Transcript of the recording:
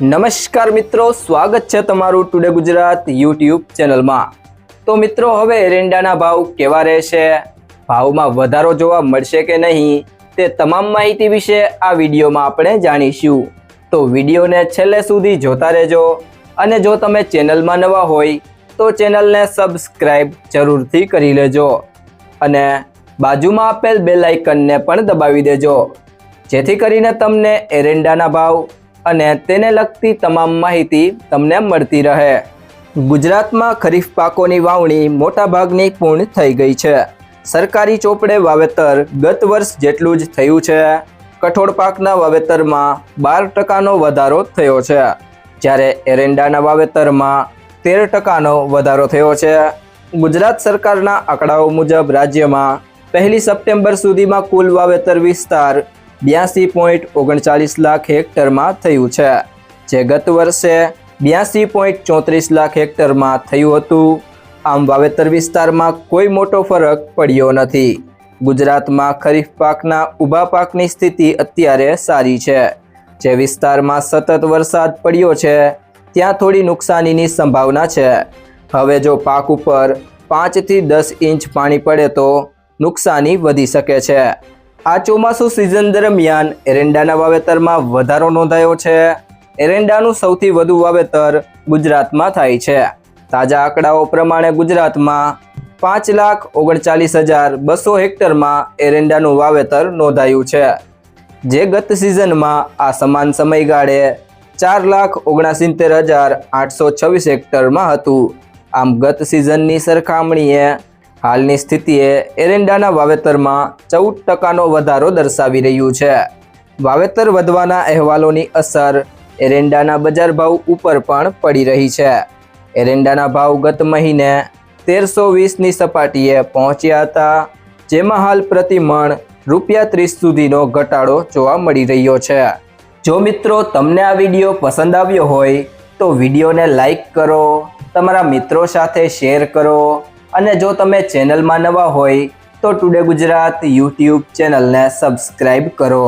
નમસ્કાર મિત્રો, સ્વાગત છે તમારું ટુડે ગુજરાત યુટ્યુબ ચેનલમાં. તો મિત્રો, હવે એરંડાના ભાવ કેવા રહેશે? ભાવમાં વધારો જોવા મળશે કે નહીં? તે તમામ માહિતી વિશે આ વિડીયોમાં આપણે જાણીશું. તો વિડીયોને છેલ્લે સુધી જોતા રહેજો. અને જો તમે ચેનલમાં નવા હોય, તો ચેનલને સબસ્ક્રાઈબ જરૂરથી કરી લેજો. અને બાજુમાં આપેલ બેલ આઇકનને પણ દબાવી દેજો. જેથી કરીને તમને એરંડાના ભાવ અને તેને લગતી તમામ માહિતી તમને મળતી રહે. ગુજરાતમાં ખરીફ પાકોની વાવણી મોટાભાગની પૂર્ણ થઈ ગઈ છે. સરકારી ચોપડે વાવેતર ગત વર્ષ જેટલું જ થયું છે. કઠોળ પાકના વાવેતરમાં બાર ટકાનો વધારો થયો છે. જ્યારે એરંડાના વાવેતરમાં તેર ટકાનો વધારો થયો છે. ગુજરાત સરકારના આંકડાઓ મુજબ રાજ્યમાં પહેલી સપ્ટેમ્બર સુધીમાં કુલ વાવેતર વિસ્તાર બ્યાસી પોઈન્ટ ઓગણચાલીસ લાખ હેક્ટરમાં થયું છે, જે ગત વર્ષે બ્યાસી પોઈન્ટ ચોત્રીસ લાખ હેક્ટરમાં થયું હતું. આમ વાવેતર વિસ્તારમાં કોઈ મોટો ફરક પડ્યો નથી. ગુજરાતમાં ખરીફ પાકના ઊભા પાકની સ્થિતિ અત્યારે સારી છે. જે વિસ્તારમાં સતત વરસાદ પડ્યો છે, ત્યાં થોડી નુકસાનીની સંભાવના છે. હવે જો પાક ઉપર પાંચથી દસ ઇંચ પાણી પડે તો નુકસાની વધી શકે છે. આ ચોમાસું સિઝન દરમિયાન એરંડાના વાવેતરમાં વધારો નોંધાયો છે. એરંડાનું સૌથી વધુ વાવેતર ગુજરાતમાં થાય છે. તાજા આંકડાઓ પ્રમાણે ગુજરાતમાં પાંચ લાખ ઓગણચાલીસ હજાર બસો હેક્ટરમાં એરંડાનું વાવેતર નોંધાયું છે. જે ગત સિઝનમાં આ સમાન સમયગાળે ચાર લાખ ઓગણસિત્તેર હજાર આઠસો છવ્વીસ હેક્ટરમાં હતું. આમ ગત સિઝનની સરખામણીએ હાલની સ્થિતિએ એરંડાના વાવેતરમાં ચૌદ ટકાનો વધારો દર્શાવી રહ્યું છે. વાવેતર વધવાના અહેવાલોની અસર એરંડાના બજાર ભાવ ઉપર પણ પડી રહી છે. એરંડાના ભાવ ગત મહિને તેરસો વીસની સપાટીએ પહોંચ્યા હતા, જેમાં હાલ પ્રતિ મણ રૂપિયા ત્રીસ સુધીનો ઘટાડો જોવા મળી રહ્યો છે. જો મિત્રો તમને આ વીડિયો પસંદ આવ્યો હોય, તો વિડીયોને લાઈક કરો, તમારા મિત્રો સાથે શેર કરો અને જો તમે ચેનલમાં નવા હોય તો ટુડે ગુજરાત યુટ્યુબ ચેનલને સબસ્ક્રાઈબ કરો.